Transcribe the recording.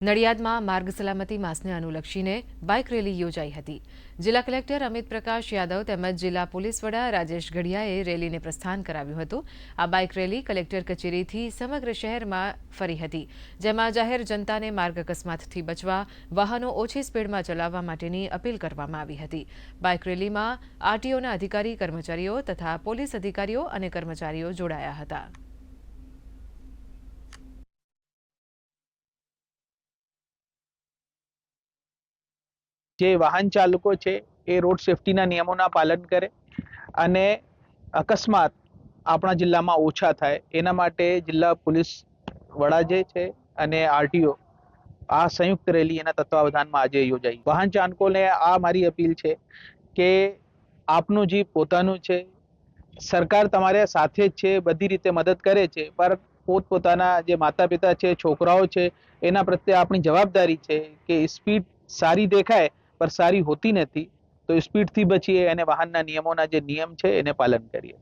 નડિયાદમાં માર્ગ સલામતી માસને અનુલક્ષીને બાઇક રેલી યોજાઈ હતી. જિલ્લા કલેક્ટર અમિત પ્રકાશ યાદવ તેમજ જિલ્લા પોલીસ વડા રાજેશ ઘડિયાએ રેલીને પ્રસ્થાન કરાવ્યું હતું. આ બાઇક રેલી કલેક્ટર કચેરીથી સમગ્ર શહેરમાં ફરી હતી, જેમાં જાહેર જનતાને માર્ગ અકસ્માતથી બચવા, વાહનો ઓછી સ્પીડમાં ચલાવવા માટેની અપીલ કરવામાં આવી હતી. બાઇક રેલીમાં આરટીઓના અધિકારી, કર્મચારીઓ તથા પોલીસ અધિકારીઓ અને કર્મચારીઓ જોડાયા હતા. જે વાહન ચાલકો છે, એ રોડ સેફટીના નિયમોના પાલન કરે અને અકસ્માત આપણા જિલ્લામાં ઓછા થાય. એના માટે જિલ્લા પોલીસ વડા જે છે અને આરટીઓ આ સંયુક્ત રેલી એના તત્વાવધાનમાં આજે યોજાઈ. વાહન ચાલકોને આ મારી અપીલ છે કે આપનું જીપ પોતાનું છે, સરકાર તમારે સાથે જ છે, બધી રીતે મદદ કરે છે પણ પોતપોતાના જે માતા પિતા છે, છોકરાઓ છે, એના પ્રત્યે આપણી જવાબદારી છે કે સ્પીડ સારી દેખાય પર સારી હોતી નથી, તો સ્પીડથી બચીએ અને વાહનના નિયમોના જે નિયમ છે એને પાલન કરીએ.